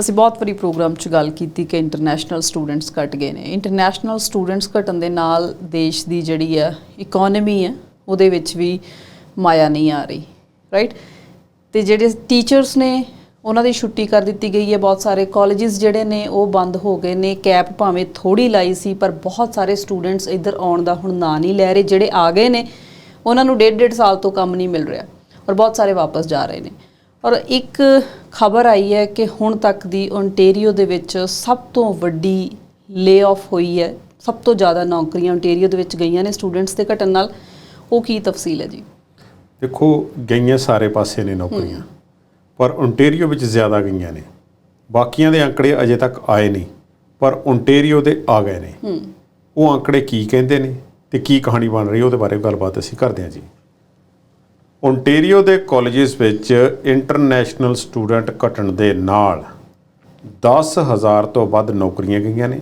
ਅਸੀਂ ਬਹੁਤ ਵਾਰੀ ਪ੍ਰੋਗਰਾਮ 'ਚ ਗੱਲ ਕੀਤੀ ਕਿ ਇੰਟਰਨੈਸ਼ਨਲ ਸਟੂਡੈਂਟਸ ਘਟ ਗਏ ਨੇ। ਇੰਟਰਨੈਸ਼ਨਲ ਸਟੂਡੈਂਟਸ ਘਟਣ ਦੇ ਨਾਲ ਦੇਸ਼ ਦੀ ਜਿਹੜੀ ਆ ਇਕਨੋਮੀ ਹੈ ਉਹਦੇ ਵਿੱਚ ਵੀ ਮਾਇਆ ਨਹੀਂ ਆ ਰਹੀ ਰਾਈਟ ਤੇ ਜਿਹੜੇ ਟੀਚਰਸ ਨੇ, ਉਹਨਾਂ ਦੀ ਛੁੱਟੀ ਕਰ ਦਿੱਤੀ ਗਈ ਹੈ ਬਹੁਤ ਸਾਰੇ। ਕਾਲਜਸ ਜਿਹੜੇ ਨੇ, ਉਹ ਬੰਦ ਹੋ ਗਏ ਨੇ। ਕੈਪ ਭਾਵੇਂ ਥੋੜੀ ਲਾਈ ਸੀ, ਪਰ ਬਹੁਤ ਸਾਰੇ ਸਟੂਡੈਂਟਸ ਇੱਧਰ ਆਉਣ ਦਾ ਹੁਣ ਨਾਂ ਨਹੀਂ ਲੈ ਰਹੇ। ਜਿਹੜੇ ਆ ਗਏ ਨੇ, ਉਹਨਾਂ ਨੂੰ ਡੇਢ ਡੇਢ ਸਾਲ ਤੋਂ ਕੰਮ ਨਹੀਂ ਮਿਲ ਰਿਹਾ, ਔਰ ਬਹੁਤ ਸਾਰੇ ਵਾਪਸ ਜਾ ਰਹੇ ਨੇ। ਔਰ ਇੱਕ ਖਬਰ ਆਈ ਹੈ ਕਿ ਹੁਣ ਤੱਕ ਦੀ ਓਨਟਾਰੀਓ ਦੇ ਵਿੱਚ ਸਭ ਤੋਂ ਵੱਡੀ ਲੇ-ਆਫ ਹੋਈ ਹੈ। ਸਭ ਤੋਂ ਜ਼ਿਆਦਾ ਨੌਕਰੀਆਂ ਓਨਟਾਰੀਓ ਦੇ ਵਿੱਚ ਗਈਆਂ ਨੇ ਸਟੂਡੈਂਟਸ ਦੇ ਘਟਣ ਨਾਲ। ਉਹ ਕੀ ਤਫਸੀਲ ਹੈ ਜੀ? ਦੇਖੋ ਗਈਆਂ ਸਾਰੇ ਪਾਸੇ ਨੇ ਨੌਕਰੀਆਂ ਪਰ ਓਨਟਾਰੀਓ ਵਿੱਚ ਜ਼ਿਆਦਾ ਗਈਆਂ ਨੇ। ਬਾਕੀਆਂ ਦੇ ਅੰਕੜੇ ਅਜੇ ਤੱਕ ਆਏ ਨਹੀਂ ਪਰ ਓਨਟਾਰੀਓ ਦੇ ਆ ਗਏ ਨੇ। ਉਹ ਅੰਕੜੇ ਕੀ ਕਹਿੰਦੇ ਨੇ ਤੇ ਕੀ ਕਹਾਣੀ ਬਣ ਰਹੀ ਉਹਦੇ ਬਾਰੇ ਗੱਲਬਾਤ ਅਸੀਂ ਕਰਦੇ ਹਾਂ ਜੀ। ਓਨਟਾਰੀਓ ਦੇ ਕਾਲਜਸ ਵਿੱਚ ਇੰਟਰਨੈਸ਼ਨਲ ਸਟੂਡੈਂਟ ਘਟਣ ਦੇ ਨਾਲ 10000 ਤੋਂ ਵੱਧ ਨੌਕਰੀਆਂ ਗਈਆਂ ਨੇ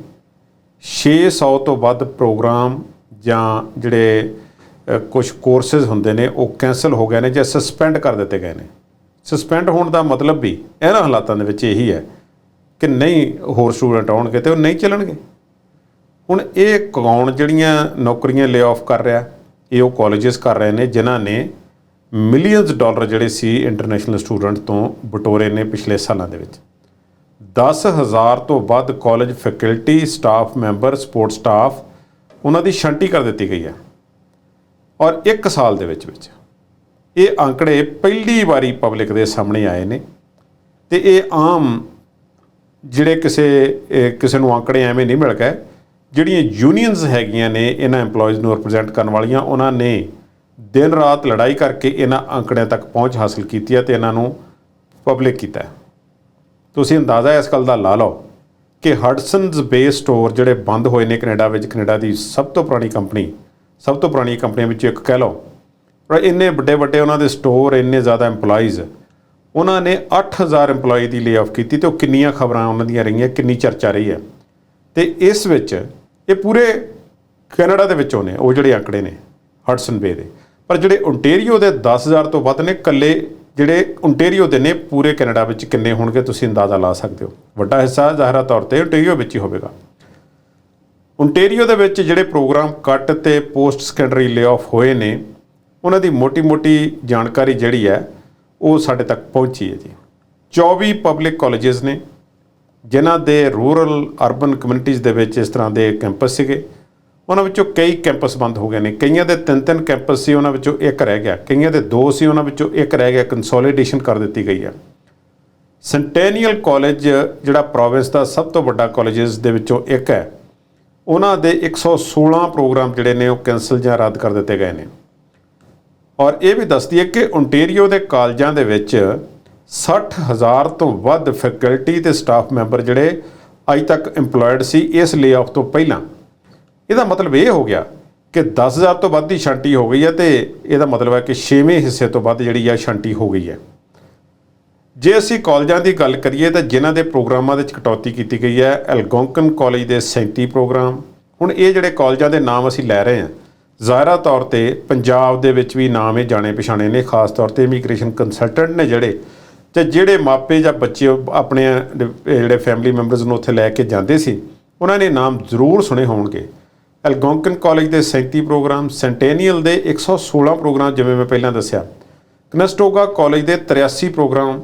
600 ਤੋਂ ਵੱਧ ਪ੍ਰੋਗਰਾਮ ਜਾਂ ਜਿਹੜੇ ਕੁਝ ਕੋਰਸਸ ਹੁੰਦੇ ਨੇ, ਉਹ ਕੈਨਸਲ ਹੋ ਗਏ ਨੇ ਜਾਂ ਸਸਪੈਂਡ ਕਰ ਦਿੱਤੇ ਗਏ ਨੇ। ਸਸਪੈਂਡ ਹੋਣ ਦਾ ਮਤਲਬ ਵੀ ਇਹਨਾਂ ਹਾਲਾਤਾਂ ਦੇ ਵਿੱਚ ਇਹੀ ਹੈ ਕਿ ਨਹੀਂ ਹੋਰ ਸਟੂਡੈਂਟ ਆਉਣਗੇ ਤੇ ਉਹ ਨਹੀਂ ਚੱਲਣਗੇ। ਹੁਣ ਇਹ ਕੌਣ ਜਿਹੜੀਆਂ ਨੌਕਰੀਆਂ ਲੇ ਆਫ ਕਰ ਰਿਹਾ, ਇਹ ਉਹ ਕਾਲਜਸ ਕਰ ਰਹੇ ਨੇ ਜਿਨ੍ਹਾਂ ਨੇ ਮਿਲੀਅਨਸ ਡਾਲਰ ਜਿਹੜੇ ਸੀ ਇੰਟਰਨੈਸ਼ਨਲ ਸਟੂਡੈਂਟ ਤੋਂ ਬਟੋਰੇ ਨੇ ਪਿਛਲੇ ਸਾਲਾਂ ਦੇ ਵਿੱਚ। 10000 ਤੋਂ ਵੱਧ college faculty, staff member support staff ਉਹਨਾਂ ਦੀ ਛੰਟੀ ਕਰ ਦਿੱਤੀ ਗਈ ਹੈ। ਔਰ 1 ਸਾਲ ਦੇ ਵਿੱਚ ਵਿੱਚ ਇਹ ਅੰਕੜੇ ਪਹਿਲੀ ਵਾਰੀ ਪਬਲਿਕ ਦੇ ਸਾਹਮਣੇ ਆਏ ਨੇ ਤੇ ਇਹ ਆਮ ਜਿਹੜੇ ਕਿਸੇ ਕਿਸੇ ਨੂੰ ਅੰਕੜੇ ਐਵੇਂ ਨਹੀਂ ਮਿਲ ਗਏ, ਜਿਹੜੀਆਂ ਯੂਨੀਅਨਸ ਹੈਗੀਆਂ ਨੇ, ਇਹਨਾਂ EMPLOYEES ਨੂੰ ਰਿਪਰੈਜ਼ੈਂਟ ਕਰਨ ਵਾਲੀਆਂ, ਉਹਨਾਂ ਨੇ ਦਿਨ ਰਾਤ ਲੜਾਈ ਕਰਕੇ ਇਹਨਾਂ ਅੰਕੜਿਆਂ ਤੱਕ ਪਹੁੰਚ ਹਾਸਲ ਕੀਤੀ ਹੈ ਤੇ ਇਹਨਾਂ ਨੂੰ ਪਬਲਿਕ ਕੀਤਾ ਹੈ। ਤੁਸੀਂ ਅੰਦਾਜ਼ਾ ਇਸ ਗੱਲ ਦਾ ਲਾ ਲਓ ਕਿ ਹਡਸਨਸ ਬੇ ਸਟੋਰ ਜਿਹੜੇ ਬੰਦ ਹੋਏ ਨੇ ਕੈਨੇਡਾ ਵਿੱਚ, ਕੈਨੇਡਾ ਦੀ ਸਭ ਤੋਂ ਪੁਰਾਣੀ ਕੰਪਨੀ ਸਭ ਤੋਂ ਪੁਰਾਣੀ ਕੰਪਨੀਆਂ ਵਿੱਚੋਂ ਇੱਕ ਕਹਿ ਲਓ, ਪਰ ਇੰਨੇ ਵੱਡੇ ਵੱਡੇ ਉਹਨਾਂ ਦੇ ਸਟੋਰ ਇੰਨੇ ਜ਼ਿਆਦਾ EMPLOYEES, ਉਹਨਾਂ ਨੇ 8000 EMPLOYEE ਦੀ ਲੇ-ਆਫ ਕੀਤੀ ਤੇ ਉਹ ਕਿੰਨੀਆਂ ਖਬਰਾਂ ਉਹਨਾਂ ਦੀਆਂ ਰਹੀਆਂ, ਕਿੰਨੀ ਚਰਚਾ ਰਹੀ ਹੈ। ਤੇ ਇਸ ਵਿੱਚ ਇਹ ਪੂਰੇ ਕੈਨੇਡਾ ਦੇ ਵਿੱਚੋਂ ਨੇ ਉਹ ਜਿਹੜੇ ਅੰਕੜੇ ਨੇ ਹਡਸਨ ਬੇ ਦੇ। ਪਰ ਜਿਹੜੇ ਓਨਟੇਰੀਓ ਦੇ 10000 ਤੋਂ ਵੱਧ ਨੇ ਕੱਲੇ ਜਿਹੜੇ ਓਨਟੇਰੀਓ ਦੇ ਨੇ, ਪੂਰੇ ਕੈਨੇਡਾ ਵਿੱਚ ਕਿੰਨੇ ਹੋਣਗੇ ਤੁਸੀਂ ਅੰਦਾਜ਼ਾ ਲਾ ਸਕਦੇ ਹੋ? ਵੱਡਾ ਹਿੱਸਾ ਜ਼ਾਹਿਰਾ ਤੌਰ ਤੇ ਓਨਟੇਰੀਓ ਵਿੱਚ ਹੀ ਹੋਵੇਗਾ। ਓਨਟੇਰੀਓ ਦੇ ਵਿੱਚ ਜਿਹੜੇ ਪ੍ਰੋਗਰਾਮ ਕੱਟ ਤੇ ਪੋਸਟ ਸੈਕੰਡਰੀ ਲੇ-ਆਫ ਹੋਏ ਨੇ, ਉਹਨਾਂ ਦੀ ਮੋਟੀ-ਮੋਟੀ ਜਾਣਕਾਰੀ ਜਿਹੜੀ ਹੈ, ਉਹ ਸਾਡੇ ਤੱਕ ਪਹੁੰਚੀ ਹੈ ਜੀ। 24 ਪਬਲਿਕ ਕਾਲਜਸ ਨੇ, ਜਿਨ੍ਹਾਂ ਦੇ ਰੂਰਲ ਅਰਬਨ ਕਮਿਊਨਿਟੀਜ਼ ਦੇ ਵਿੱਚ ਇਸ ਤਰ੍ਹਾਂ ਦੇ ਕੈਂਪਸ ਸੀਗੇ। ਉਹਨਾਂ ਵਿੱਚੋਂ ਕਈ ਕੈਂਪਸ ਬੰਦ ਹੋ ਗਏ ਨੇ। ਕਈਆਂ ਦੇ ਤਿੰਨ ਤਿੰਨ ਕੈਂਪਸ ਸੀ, ਉਹਨਾਂ ਵਿੱਚੋਂ ਇੱਕ ਰਹਿ ਗਿਆ। ਕਈਆਂ ਦੇ ਦੋ ਸੀ, ਉਹਨਾਂ ਵਿੱਚੋਂ ਇੱਕ ਰਹਿ ਗਿਆ। ਕੰਸੋਲੀਡੇਸ਼ਨ ਕਰ ਦਿੱਤੀ ਗਈ ਹੈ। ਸੈਂਟੈਨੀਅਲ ਕਾਲਜ ਜਿਹੜਾ ਪ੍ਰੋਵਿੰਸ ਦਾ ਸਭ ਤੋਂ ਵੱਡਾ ਕਾਲਜਸ ਦੇ ਵਿੱਚੋਂ ਇੱਕ ਹੈ, ਉਹਨਾਂ ਦੇ 116 ਪ੍ਰੋਗਰਾਮ ਜਿਹੜੇ ਨੇ, ਉਹ ਕੈਨਸਲ ਜਾਂ ਰੱਦ ਕਰ ਦਿੱਤੇ ਗਏ ਨੇ। ਔਰ ਇਹ ਵੀ ਦੱਸਦੀ ਹੈ ਕਿ ਓਨਟਾਰੀਓ ਦੇ ਕਾਲਜਾਂ ਦੇ ਵਿੱਚ 60000 ਤੋਂ ਵੱਧ ਫੈਕਲਟੀ ਤੇ ਸਟਾਫ ਮੈਂਬਰ ਜਿਹੜੇ ਅਜ ਤੱਕ EMPLOYED ਸੀ, ਇਸ ਲੇ-ਆਫ ਤੋਂ ਪਹਿਲਾਂ। ਇਹਦਾ ਮਤਲਬ ਇਹ ਹੋ ਗਿਆ ਕਿ 10000 ਤੋਂ ਵੱਧ ਦੀ ਛੰਟੀ ਹੋ ਗਈ ਹੈ ਤੇ ਇਹਦਾ ਮਤਲਬ ਹੈ ਕਿ 6ਵੇਂ ਹਿੱਸੇ ਤੋਂ ਵੱਧ ਜਿਹੜੀ ਆ ਛੰਟੀ ਹੋ ਗਈ ਹੈ। ਜੇ ਅਸੀਂ ਕਾਲਜਾਂ ਦੀ ਗੱਲ ਕਰੀਏ ਤਾਂ ਜਿਨ੍ਹਾਂ ਦੇ ਪ੍ਰੋਗਰਾਮਾਂ ਦੇ ਵਿੱਚ ਕਟੌਤੀ ਕੀਤੀ ਗਈ ਹੈ, ਐਲਗੋਂਕਨ ਕਾਲਜ ਦੇ 37 ਪ੍ਰੋਗਰਾਮ, ਹੁਣ ਇਹ ਜਿਹੜੇ ਕਾਲਜਾਂ ਦੇ ਨਾਮ ਅਸੀਂ ਲੈ ਰਹੇ ਹਾਂ, ਜ਼ਾਹਿਰਾ ਤੌਰ ਤੇ ਪੰਜਾਬ ਦੇ ਵਿੱਚ ਵੀ ਨਾਮ ਇਹ ਜਾਣੇ ਪਛਾਣੇ ਨੇ, ਖਾਸ ਤੌਰ ਤੇ ਇਮੀਗ੍ਰੇਸ਼ਨ ਕੰਸਲਟੈਂਟ ਨੇ ਜਿਹੜੇ, ਤੇ ਜਿਹੜੇ ਮਾਪੇ ਜਾਂ ਬੱਚੇ ਆਪਣੇ ਜਿਹੜੇ ਫੈਮਿਲੀ ਮੈਂਬਰਸ ਨੂੰ ਉੱਥੇ ਲੈ ਕੇ ਜਾਂਦੇ ਸੀ, ਉਹਨਾਂ ਨੇ ਨਾਮ ਜ਼ਰੂਰ ਸੁਣੇ ਹੋਣਗੇ। ਐਲਗੋਂਕਨ ਕਾਲਜ ਦੇ 37 ਪ੍ਰੋਗਰਾਮ ਸੈਂਟੇਨੀਅਲ ਦੇ 116 ਪ੍ਰੋਗਰਾਮ, ਜਿਵੇਂ ਮੈਂ ਪਹਿਲਾਂ ਦੱਸਿਆ। ਕਨਸਟੋਗਾ ਕਾਲਜ ਦੇ 83 ਪ੍ਰੋਗਰਾਮ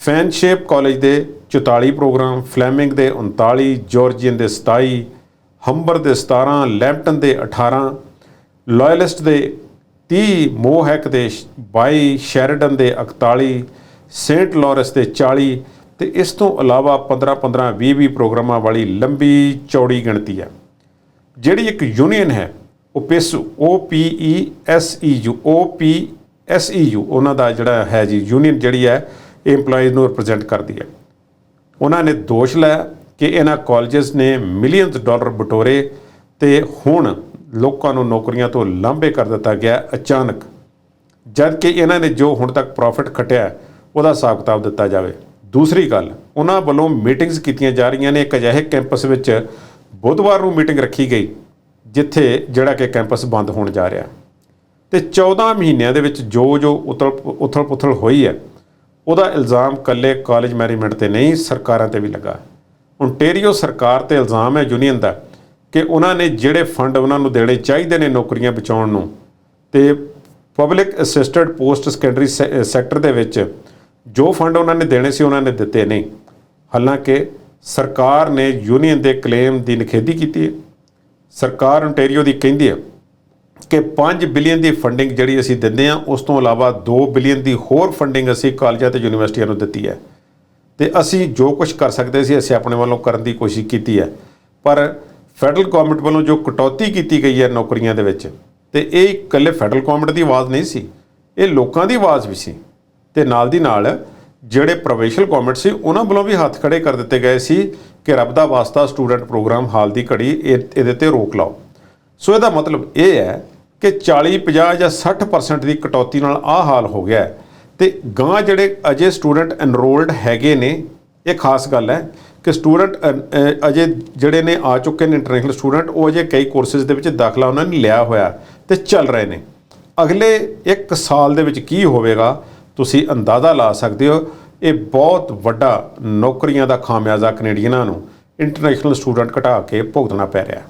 ਫੈਨਸ਼ੇਪ ਕਾਲਜ ਦੇ 44 ਪ੍ਰੋਗਰਾਮ ਫਲੈਮਿੰਗ ਦੇ 39 ਜਾਰਜੀਅਨ ਦੇ 27 ਹੰਬਰ ਦੇ 17 ਲੈਂਪਟਨ ਦੇ 18 ਲਾਇਲਿਸਟ ਦੇ 30 ਮੋਹੈਕ ਦੇ 22 ਸ਼ੈਰਡਨ ਦੇ 41 ਸੇਂਟ ਲਾਰੈਂਸ ਦੇ 40 ਤੇ ਇਸ ਤੋਂ ਇਲਾਵਾ 15 15 20 20 ਪ੍ਰੋਗਰਾਮਾਂ ਵਾਲੀ ਲੰਬੀ ਚੌੜੀ ਗਿਣਤੀ ਹੈ। ਜਿਹੜੀ ਇੱਕ ਯੂਨੀਅਨ ਹੈ, ਉਹ ਪਿਸ, O P E S E U, O P S E U, ਉਹਨਾਂ ਦਾ ਜਿਹੜਾ ਹੈ ਜੀ, ਯੂਨੀਅਨ ਜਿਹੜੀ ਹੈ EMPLOYEES ਨੂੰ ਰਿਪਰੈਜ਼ੈਂਟ ਕਰਦੀ ਹੈ। ਉਹਨਾਂ ਨੇ ਦੋਸ਼ ਲਾਇਆ ਕਿ ਇਹਨਾਂ ਕਾਲਜਸ ਨੇ ਮਿਲੀਅਨਸ ਡਾਲਰ ਬਟੋਰੇ ਤੇ ਹੁਣ ਲੋਕਾਂ ਨੂੰ ਨੌਕਰੀਆਂ ਤੋਂ ਲਾਂਭੇ ਕਰ ਦਿੱਤਾ ਗਿਆ ਅਚਾਨਕ। ਜਦ ਕਿ ਇਹਨਾਂ ਨੇ ਜੋ ਹੁਣ ਤੱਕ ਪ੍ਰੋਫਿਟ ਖਟਿਆ, ਉਹਦਾ ਹਿਸਾਬ ਕਿਤਾਬ ਦਿੱਤਾ ਜਾਵੇ। ਦੂਸਰੀ ਗੱਲ, ਉਹਨਾਂ ਵੱਲੋਂ ਮੀਟਿੰਗਸ ਕੀਤੀਆਂ ਜਾ ਰਹੀਆਂ ਨੇ, ਇੱਕ ਅਜਿਹੇ ਕੈਂਪਸ ਵਿੱਚ ਬੁੱਧਵਾਰ ਨੂੰ ਮੀਟਿੰਗ ਰੱਖੀ ਗਈ, ਜਿੱਥੇ ਜਿਹੜਾ ਕਿ ਕੈਂਪਸ ਬੰਦ ਹੋਣ ਜਾ ਰਿਹਾ। ਤੇ 14 ਮਹੀਨਿਆਂ ਦੇ ਵਿੱਚ ਜੋ ਜੋ ਉਤਲ ਉਥਲ ਪੁਥਲ ਹੋਈ ਹੈ, ਉਹਦਾ ਇਲਜ਼ਾਮ ਕੱਲੇ ਕਾਲਜ ਮੈਨੇਜਮੈਂਟ ਤੇ ਨਹੀਂ, ਸਰਕਾਰਾਂ ਤੇ ਵੀ ਲੱਗਾ। ਓਨਟੇਰੀਓ ਸਰਕਾਰ ਤੇ ਇਲਜ਼ਾਮ ਹੈ ਯੂਨੀਅਨ ਦਾ, ਕਿ ਉਹਨਾਂ ਨੇ ਜਿਹੜੇ ਫੰਡ ਉਹਨਾਂ ਨੂੰ ਦੇਣੇ ਚਾਹੀਦੇ ਨੇ ਨੌਕਰੀਆਂ ਬਚਾਉਣ ਨੂੰ, ਤੇ public assisted post secondary sector ਦੇ ਵਿੱਚ ਜੋ ਫੰਡ ਉਹਨਾਂ ਨੇ ਦੇਣੇ ਸੀ, ਉਹਨਾਂ ਨੇ ਦਿੱਤੇ ਨਹੀਂ। ਹਾਲਾਂਕਿ ਸਰਕਾਰ ਨੇ ਯੂਨੀਅਨ ਦੇ ਕਲੇਮ ਦੀ ਨਿਖੇਧੀ ਕੀਤੀ ਹੈ। ਸਰਕਾਰ ਓਨਟਾਰੀਓ ਦੀ ਕਹਿੰਦੀ ਹੈ ਕਿ 5 ਬਿਲੀਅਨ ਦੀ ਫੰਡਿੰਗ ਜਿਹੜੀ ਅਸੀਂ ਦਿੰਦੇ ਹਾਂ, ਉਸ ਤੋਂ ਇਲਾਵਾ 2 ਬਿਲੀਅਨ ਦੀ ਹੋਰ ਫੰਡਿੰਗ ਅਸੀਂ ਕਾਲਜਾਂ ਤੇ ਯੂਨੀਵਰਸਿਟੀਆਂ ਨੂੰ ਦਿੱਤੀ ਹੈ। ਤੇ ਅਸੀਂ ਜੋ ਕੁਝ ਕਰ ਸਕਦੇ ਸੀ, ਅਸੀਂ ਆਪਣੇ ਵੱਲੋਂ ਕਰਨ ਦੀ ਕੋਸ਼ਿਸ਼ ਕੀਤੀ ਹੈ। ਪਰ ਫੈਡਰਲ ਗਵਰਨਮੈਂਟ ਵੱਲੋਂ ਜੋ ਕਟੌਤੀ ਕੀਤੀ ਗਈ ਹੈ ਨੌਕਰੀਆਂ ਦੇ ਵਿੱਚ, ਤੇ ਇਹ ਇਕੱਲੇ ਫੈਡਰਲ ਗਵਰਨਮੈਂਟ ਦੀ ਆਵਾਜ਼ ਨਹੀਂ ਸੀ, ਇਹ ਲੋਕਾਂ ਦੀ ਆਵਾਜ਼ ਵੀ ਸੀ। ਤੇ ਨਾਲ ਦੀ ਨਾਲ ਜਿਹੜੇ ਪ੍ਰੋਵਿੰਸ਼ੀਅਲ ਗਵਰਨਮੈਂਟ ਸੀ, ਉਹਨਾਂ ਵੱਲੋਂ ਵੀ ਹੱਥ ਖੜੇ ਕਰ ਦਿੱਤੇ ਗਏ ਸੀ ਕਿ ਰੱਬ ਦਾ ਵਾਸਤਾ ਸਟੂਡੈਂਟ ਪ੍ਰੋਗਰਾਮ ਹਾਲ ਦੀ ਘੜੀ ਇਹ- ਇਹਦੇ ਤੇ ਰੋਕ ਲਾਓ। ਸੋ ਇਹਦਾ ਮਤਲਬ ਇਹ ਹੈ ਕਿ 40 50 ਜਾਂ 60% ਦੀ ਕਟੌਤੀ ਨਾਲ ਆਹ ਹਾਲ ਹੋ ਗਿਆ ਹੈ। ਤੇ ਗਾਂ ਜਿਹੜੇ ਅਜੇ ਸਟੂਡੈਂਟ ਐਨਰੋਲਡ ਹੈਗੇ ਨੇ, ਇਹ ਖਾਸ ਗੱਲ ਹੈ ਕਿ ਸਟੂਡੈਂਟ ਅਜੇ ਜਿਹੜੇ ਨੇ ਆ ਚੁੱਕੇ ਨੇ ਇੰਟਰਨੈਸ਼ਨਲ ਸਟੂਡੈਂਟ, ਉਹ ਅਜੇ ਕਈ ਕੋਰਸਿਸ ਦੇ ਵਿੱਚ ਦਾਖਲਾ ਉਹਨਾਂ ਨੇ ਲਿਆ ਹੋਇਆ ਤੇ ਚੱਲ ਰਹੇ ਨੇ। ਅਗਲੇ 1 ਸਾਲ ਦੇ ਵਿੱਚ ਕੀ ਹੋਵੇਗਾ ਤੁਸੀਂ ਅੰਦਾਜ਼ਾ ਲਾ ਸਕਦੇ ਹੋ, ਇਹ ਬਹੁਤ ਵੱਡਾ ਨੌਕਰੀਆਂ ਦਾ ਖਾਮਿਆਜ਼ਾ ਕੈਨੇਡੀਅਨਾਂ ਨੂੰ ਇੰਟਰਨੈਸ਼ਨਲ ਸਟੂਡੈਂਟ ਘਟਾ ਕੇ ਭੁਗਤਣਾ ਪੈ ਰਿਹਾ। ਹੈ